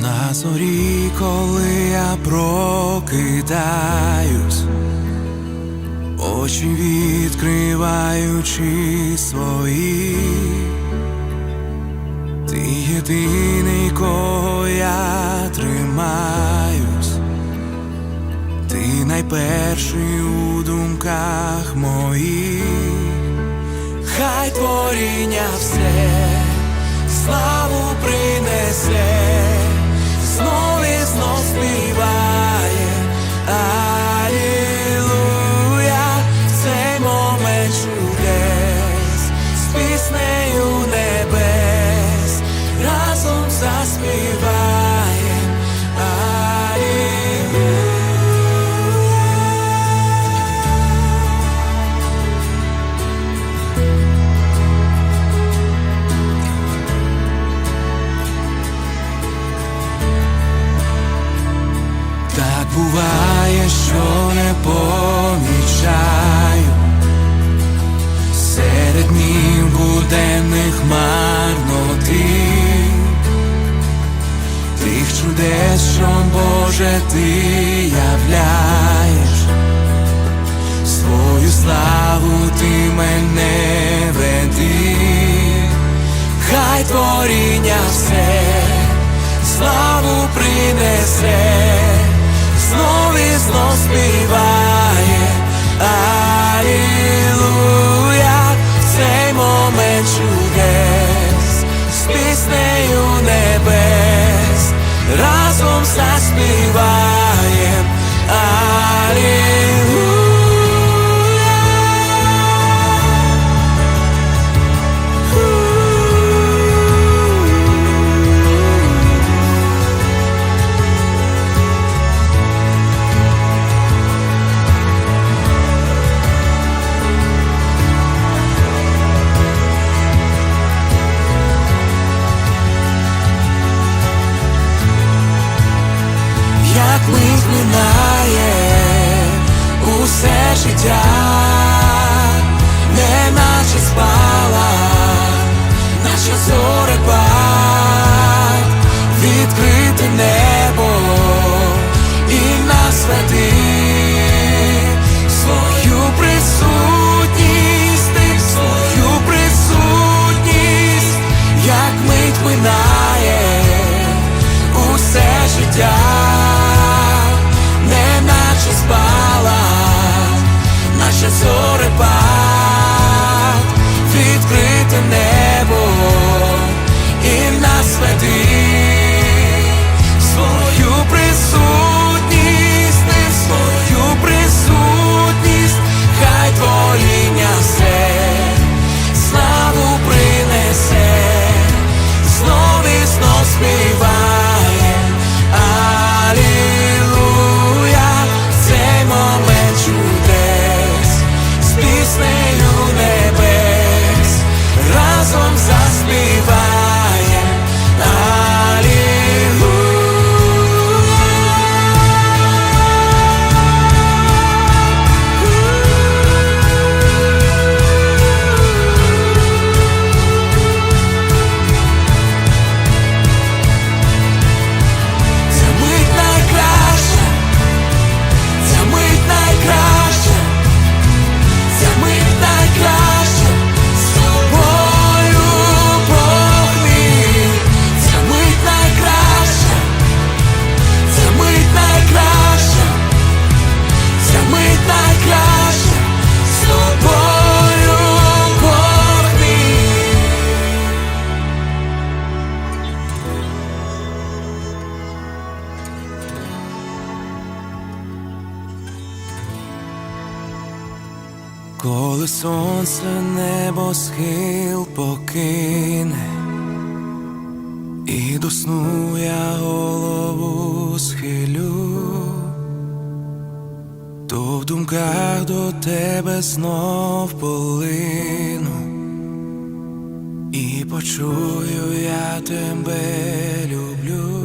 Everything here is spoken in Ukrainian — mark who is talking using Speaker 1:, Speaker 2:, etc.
Speaker 1: На зорі, коли я прокидаюсь, очі відкриваючи свої, ти єдиний, кого я тримаюсь, ти найперший у думках моїх, хай творіння все славу принесе, буває, що не помічаю. Серед днів буденних марноти, тих чудес, що Боже, ти являєш, свою славу ти мене веди, хай творіння все славу принесе, знов співає. Алілуя, цей момент чудес, з піснею небес, разом заспіваєм. Життя, не наче спала, наче зорепад, відкрите небо і нас веди Коли сонце небо схил покине, і до сну я голову схилю, то в думках до тебе знов полину, і почую я тебе люблю.